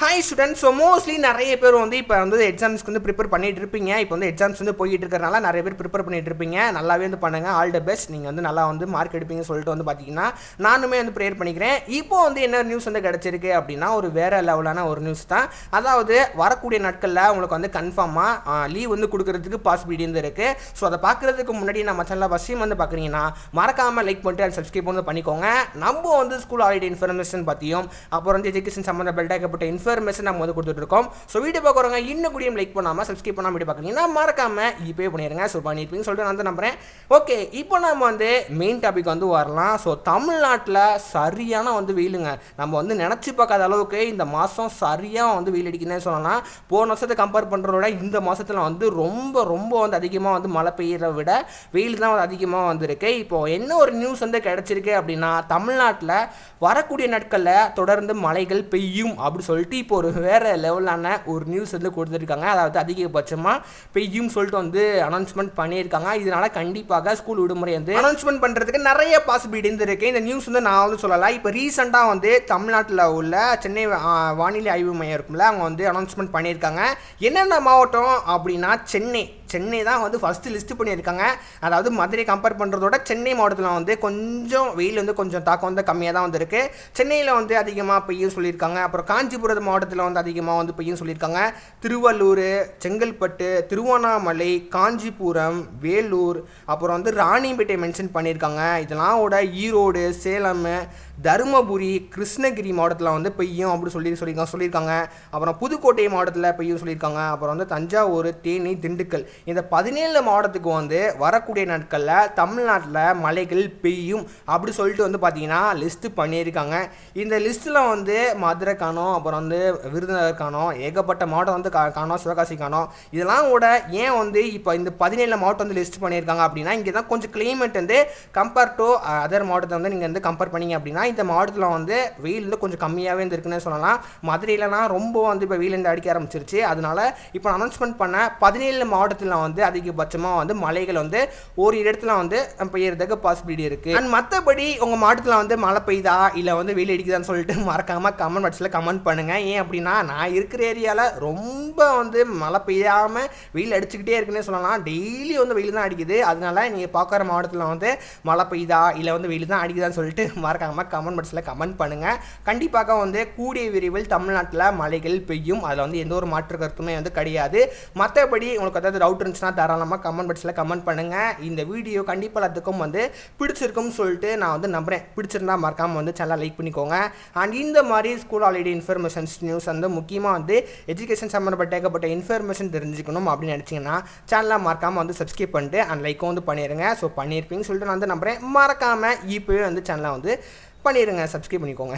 Hi students so mostly நிறைய பேர் வந்து இப்போ வந்து எக்ஸாம்ஸ்க்கு வந்து ப்ரிப்பேர் பண்ணிட்டு இருப்பீங்க. இப்போ வந்து எக்ஸாம்ஸ் வந்து போயிட்டு இருக்கிறனால நிறைய பேர் ப்ரிப்பேர் பண்ணிட்டு இருப்பீங்க. நல்லாவே வந்து பண்ணுங்க. ஆல் த பெஸ்ட் நீங்கள் வந்து நல்லா வந்து மார்க் எடுப்பீங்கன்னு சொல்லிட்டு வந்து பார்த்தீங்கன்னா நானுமே வந்து ப்ரேயர் பண்ணிக்கிறேன். இப்போ வந்து என்ன நியூஸ் வந்து கிடச்சிருக்கு அப்படின்னா ஒரு வேற லெவலான ஒரு நியூஸ் தான். அதாவது வரக்கூடிய நாட்களில் உங்களுக்கு வந்து கன்ஃபார்மாக லீவ் வந்து கொடுக்கறதுக்கு பாசிபிலிட்டி வந்து இருக்குது ஸோ அதை பார்க்குறதுக்கு முன்னாடி நம்ம சேனலில் ஃபஸ்ட் வந்து பார்க்குறீங்கன்னா மறக்காமல் லைக் பண்ணிட்டு அண்ட் சப்ஸ்கிரைப் வந்து பண்ணிக்கோங்க. நம்ம வந்து ஸ்கூல் ஹாலிடே இன்ஃபர்மேஷன் பற்றியும் அப்புறம் வந்து எஜுகேஷன் சம்மந்தப்பட்ட இன்ஃபர்மேஷன் நம்ம வந்து கொடுத்துட்ருக்கோம். ஸோ வீடியோ பார்க்குறவங்க இன்னும் கூடியும் லைக் பண்ணாமல் சப்ஸ்கிரைப் பண்ணாமல் வீடியோ பார்க்குறீங்கன்னா மறக்காமல் இப்போ பண்ணிடுங்க ஸோ பண்ணியிருப்பீங்கன்னு சொல்லிட்டு நான் வந்து நம்புறேன். ஓகே இப்போ நம்ம வந்து மெயின் டாபிக் வந்து வரலாம். ஸோ தமிழ்நாட்டில் சரியான வந்து வெயிலுங்க. நம்ம வந்து நினச்சி பார்க்காத அளவுக்கு இந்த மாதம் சரியாக வந்து வெயில் அடிக்குதுன்னே சொல்லலாம். போன வருஷத்தை கம்பேர் பண்ணுறத விட இந்த மாதத்தில் வந்து ரொம்ப ரொம்ப வந்து அதிகமாக வந்து மழை பெய்யறத விட வெயில் தான் வந்து அதிகமாக வந்திருக்கு. இப்போ என்ன ஒரு நியூஸ் வந்து கிடச்சிருக்கு அப்படின்னா தமிழ்நாட்டில் வரக்கூடிய நாட்களில் தொடர்ந்து மழைகள் பெய்யும் அப்படி சொல்லிட்டு இப்போ ஒரு வேறு லெவலான ஒரு நியூஸ் வந்து கொடுத்துருக்காங்க. அதாவது அதிகபட்சமாக பெய்யும் சொல்லிட்டு வந்து அனௌன்ஸ்மெண்ட் பண்ணியிருக்காங்க. இதனால கண்டிப்பாக ஸ்கூல் விடுமுறை வந்து அனௌன்ஸ்மெண்ட் பண்ணுறதுக்கு நிறைய பாசிபிலிட்டி இருந்திருக்கு. இருக்குது இந்த நியூஸ் வந்து நான் வந்து சொல்லலாம் இப்போ ரீசெண்டாக வந்து தமிழ்நாட்டில் உள்ள சென்னை வானிலை ஆய்வு மையம் இருக்கும்ல அவங்க வந்து அனௌன்ஸ்மெண்ட் பண்ணியிருக்காங்க. என்னென்ன மாவட்டம் அப்படின்னா சென்னை. சென்னை தான் வந்து ஃபஸ்ட்டு லிஸ்ட் பண்ணியிருக்காங்க. அதாவது மதுரை கம்பேர் பண்ணுறதோட சென்னை மாவட்டத்தில் வந்து கொஞ்சம் வெயில் வந்து கொஞ்சம் தாக்கம் வந்து கம்மியாக தான் வந்திருக்கு. சென்னையில் வந்து அதிகமாக பெய்யும் சொல்லியிருக்காங்க. அப்புறம் காஞ்சிபுரம் மாவட்டத்தில் வந்து அதிகமாக வந்து பெய்யும் சொல்லியிருக்காங்க. திருவள்ளூர் செங்கல்பட்டு திருவண்ணாமலை காஞ்சிபுரம் வேலூர் அப்புறம் வந்து ராணிப்பேட்டை மென்ஷன் பண்ணியிருக்காங்க. இதெல்லாம் விட ஈரோடு சேலம் தருமபுரி கிருஷ்ணகிரி மாவட்டத்தில் வந்து பெய்யும் அப்படி சொல்லி சொல்லியிருக்காங்க சொல்லியிருக்காங்க. அப்புறம் புதுக்கோட்டை மாவட்டத்தில் பெய்யும் சொல்லியிருக்காங்க. அப்புறம் வந்து தஞ்சாவூர் தேனி திண்டுக்கல். இந்த பதினேழு மாவட்டத்துக்கு வந்து வரக்கூடிய நாட்களில் தமிழ்நாட்டில் மழைகள் பெய்யும் அப்படி சொல்லிட்டு வந்து பார்த்தீங்கன்னா லிஸ்ட்டு பண்ணியிருக்காங்க. இந்த லிஸ்ட்டில் வந்து மதுரை காணோம் அப்புறம் வந்து விருதுநகர் காணோம் ஏகப்பட்ட மாவட்டம் வந்து கா- காணோம் சிவகாசி காணும் இதெல்லாம் கூட ஏன் வந்து இப்போ இந்த பதினேழு மாவட்டம் வந்து லிஸ்ட் பண்ணியிருக்காங்க அப்படின்னா இங்கே தான் கொஞ்சம் கிளைமேட் வந்து கம்பேர் டு அதர் மாவட்டத்தை வந்து நீங்கள் வந்து கம்பேர் பண்ணீங்க அப்படின்னா இந்த மாவட்டத்தில் வந்து வெயில் வந்து கொஞ்சம் கம்மியாகவே இருந்திருக்குன்னு சொல்லலாம். மதுரையிலலாம் ரொம்ப வந்து இப்போ வெயில் வந்து அடிக்க ஆரம்பிச்சிருச்சு. அதனால இப்போ அனௌன்ஸ்மெண்ட் பண்ண பதினேழு மாவட்டத்தில் வந்து அதிகபட்சமாக வந்து மழைகள் வந்து ஒரு இடத்துல வந்து பெய்யறதுக்கு பாசிபிலிட்டி இருக்குது அண்ட் மற்றபடி உங்கள் மாவட்டத்தில் வந்து மழை பெய்யுதா? இல்லை வந்து வெயில் அடிக்குதான்னு சொல்லிட்டு மறக்காமல் கமெண்ட் பாக்ஸில் கமெண்ட் பண்ணுங்கள் ஏன் அப்படின்னா நான் இருக்கிற ஏரியாவில் ரொம்ப வந்து மழை பெய்யாமல் வெயில் அடிச்சுக்கிட்டே இருக்குன்னே சொல்லலாம். டெய்லி வந்து வெயில் தான் அடிக்குது. அதனால நீங்கள் பார்க்குற மாவட்டத்தில் வந்து மழை பெய்யுதா? இல்லை வந்து வெயில் தான் அடிக்குதான்னு சொல்லிட்டு மறக்காமல் கமெண்ட் பாக்ஸில் கமெண்ட் பண்ணுங்கள் கண்டிப்பாக வந்து கூடிய விரைவில் தமிழ்நாட்டில் மழைகள் பெய்யும். அதில் வந்து எந்த ஒரு மாற்று கருத்துமே வந்து கிடையாது. மற்றபடி உங்களுக்கு ஏதாவது டவுட் இருந்துச்சுன்னா தாராளமாக கமெண்ட் பாக்ஸில் கமெண்ட் பண்ணுங்கள் இந்த வீடியோ கண்டிப்பாக எல்லாத்துக்கும் வந்து பிடிச்சிருக்கும்னு சொல்லிட்டு நான் வந்து நம்புகிறேன் பிடிச்சிருந்தா மறக்காமல் வந்து சேனலை லைக் பண்ணிக்கோங்க. அண்ட் இந்த மாதிரி ஸ்கூல் ஹாலிடே இன்ஃபர்மேஷன்ஸ் நியூஸ் வந்து முக்கியமாக வந்து எஜுகேஷன் சம்மந்தப்பட்ட ஏகப்பட்ட இன்ஃபர்மேஷன் தெரிஞ்சுக்கணும் அப்படின்னு நினச்சிங்கன்னா சேனலை மறக்காமல் வந்து சப்ஸ்கிரைப் பண்ணிட்டு அண்ட் லைக்கும் வந்து பண்ணிடுங்க ஸோ பண்ணியிருப்பீங்கன்னு சொல்லிட்டு நான் வந்து நம்புறேன். மறக்காமல் இப்போவே வந்து சேனலை வந்து பண்ணிடுங்க சப்ஸ்கிரைப் பண்ணிக்கோங்க.